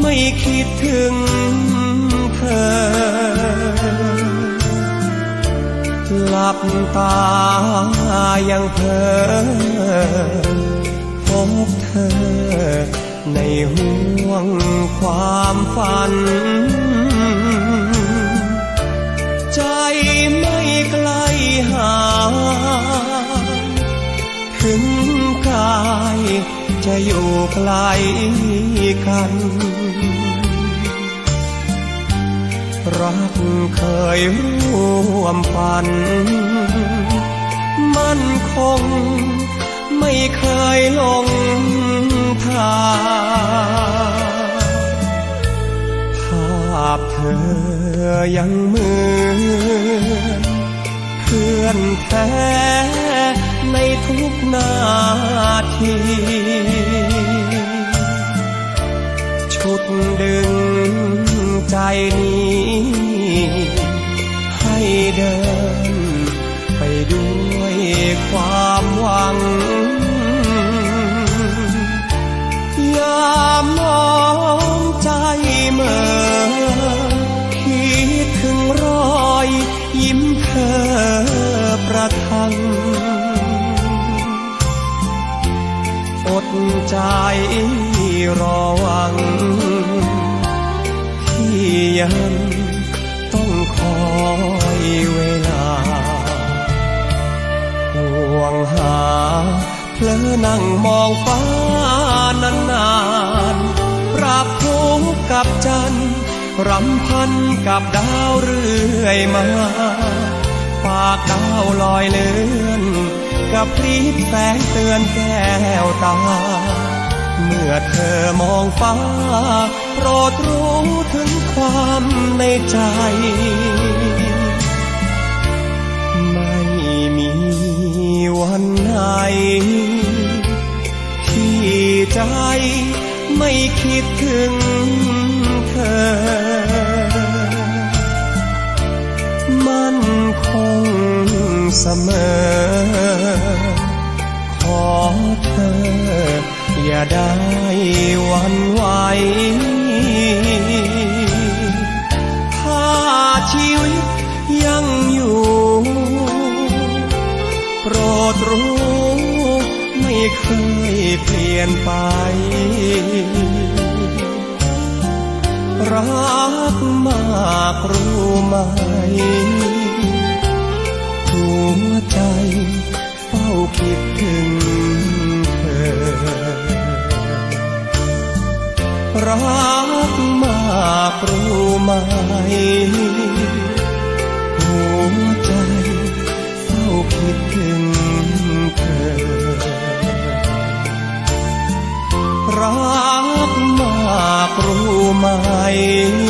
ไม่คิดถึงเธอ หลับตายังเพอพบเธอ ในห่วงความฝัน ใจไม่ไกลห่างถึงกาย จะอยู่ไกลกัน รักเคยร่วมฝัน มันคง ไม่เคยลงทางภาพเธอยังเหมือนเพื่อนแท้ในทุกนาที ดดึงใจนี้ ให้เดิน ไปด้วยความหวัง ยามองใจเมื่อคิดถึงรอยยิ้มเธอประทังอดใจรอ เพลอนั่งมองฟ้านานๆปรับทุกข์กับจันรำพันกับดาวเรื่อยมา ปากดาวลอยเลือนกับพริบแสงเตือนแก้วตา เมื่อเธอมองฟ้า โปรดรู้ถึงความในใจไม่มีวันไหน ใจไม่คิดถึงเธอ มันคงเสมอ ขอเธอ อย่าได้วันไหวถ้าชีวิตยังอยู่โปรดรู้ไม่เคย เปลี่ยนไป รักมากรู้ไหมหัวใจเฝ้าคิดถึงเธอ รักมากรู้ไหมหัวใจเฝ้าคิดถึง ใจ